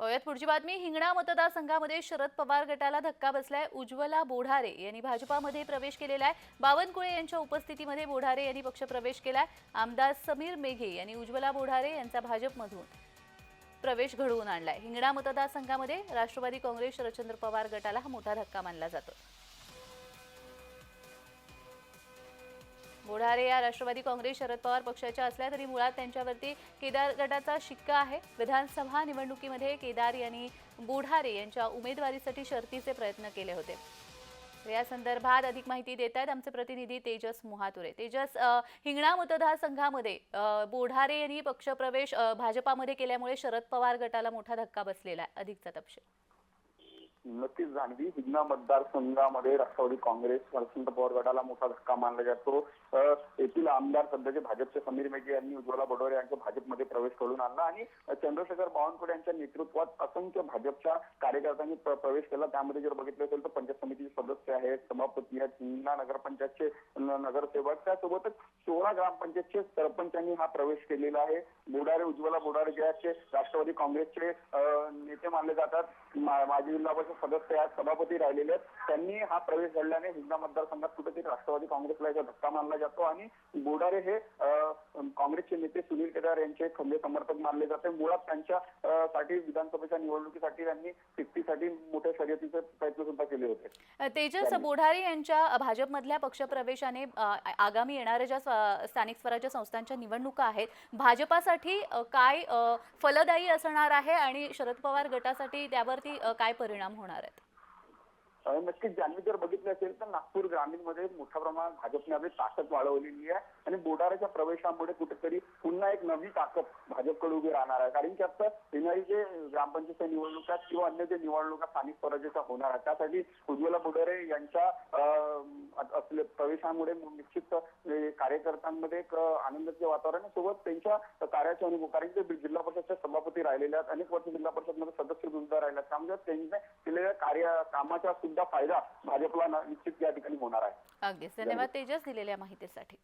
पाहूयात. पुढची बातमी हिंगणा मतदारसंघामध्ये शरद पवार गटाला धक्का बसलाय. उज्ज्वला बोढारे यांनी भाजपामध्ये प्रवेश केलेला आहे. बावनकुळे यांच्या उपस्थितीमध्ये बोढारे यांनी पक्षप्रवेश केलाय. आमदार समीर मेघे यांनी उज्ज्वला बोढारे यांचा भाजपमधून प्रवेश घडवून आणलाय. हिंगणा मतदारसंघामध्ये राष्ट्रवादी काँग्रेस शरदचंद्र पवार गटाला हा मोठा धक्का मानला जातो. बोढारे या राष्ट्रवादी काँग्रेस शरद पवार पक्षाच्या असल्या तरी मुळात त्यांच्यावरती केदार गटाचा शिक्का आहे. विधानसभा निवडणुकीमध्ये केदार यांनी बोढारे यांच्या उमेदवारीसाठी शर्तीचे प्रयत्न केले होते. तर या संदर्भात अधिक माहिती देत आहेत आमचे प्रतिनिधी तेजस मोहातुरे. तेजस हिंगणा मतदारसंघामध्ये बोढारे यांनी पक्षप्रवेश भाजपामध्ये केल्यामुळे शरद पवार गटाला मोठा धक्का बसलेला आहे. अधिकचा तपशील. नक्कीच जाणवी हिंगणा मतदारसंघामध्ये राष्ट्रवादी काँग्रेस वसंत पवार गटाला मोठा धक्का मानला जातो. येथील आमदार सध्याचे भाजपचे समीर मेघे यांनी उज्ज्वला बडोरे यांच्या भाजपमध्ये प्रवेश करून आणला आणि चंद्रशेखर बावनकुळे यांच्या नेतृत्वात असंख्य भाजपच्या कार्यकर्त्यांनी प्रवेश केला. त्यामध्ये जर बघितलं असेल तर पंचायत समितीचे सदस्य आहेत सभापती आहेत हिंगणा नगरपंचायतचे नगरसेवक. त्यासोबतच सोळा ग्रामपंचायतचे सरपंचांनी हा प्रवेश केलेला आहे. बोडारे उज्ज्वला बोराडे जे आहेत ते राष्ट्रवादी काँग्रेसचे नेते मानले जातात. माजी जिल्हा परिषद सदस्य आहेत सभापती राहिलेले आहेत. त्यांनी हा प्रवेश घडल्याने हिंगणा मतदारसंघात काँग्रेसला याचा धक्का मानला जातो आणि बोडारे हे काँग्रेसचे नेते सुनील केदार यांचे खंबे समर्थक मानले जाते. मुळात त्यांच्या साठी विधानसभेच्या निवडणुकीसाठी त्यांनी फिफ्टीसाठी मोठ्या शर्यतीचे प्रयत्न सुद्धा केले होते. तेजस बोढारे यांच्या भाजपमधल्या पक्षप्रवेशाने आगामी येणाऱ्या ज्या स्थानिक स्वराज्य संस्थांच्या निवडणुका आहेत भाजपासाठी काय फलदायी असणार आहे आणि शरद पवार गटासाठी त्यावरती काय परिणाम होणार आहेत? नक्कीच ज्यांनी जर बघितलं असेल तर नागपूर ग्रामीणमध्ये मोठ्या प्रमाणात भाजपने आपली ताकद वाढवलेली आहे आणि बोडाऱ्याच्या प्रवेशामुळे कुठेतरी पुन्हा एक नवी ताकद भाजपकडे उभी राहणार आहे. कारण की आता येणारी जे ग्रामपंचायत निवडणुका किंवा अन्य जे निवडणुका स्थानिक स्वराज्याच्या होणार आहेत त्यासाठी उज्ज्वला बोडारे यांच्या असले प्रवेशामुळे निश्चित कार्यकर्त्यांमध्ये एक आनंदाचे वातावरण सोबत त्यांच्या कार्याचे अनुभव कारण की ते जिल्हा परिषदच्या सभापती राहिलेले आहेत. अनेक वर्ष जिल्हा परिषदमध्ये सदस्य सुद्धा राहिले त्यामुळे त्यांनी केलेल्या कार्य कामाचा सुद्धा फायदा भाजपला निश्चित या ठिकाणी होणार आहे. अगदीच. धन्यवाद. तेजस दिलेल्या माहितीसाठी.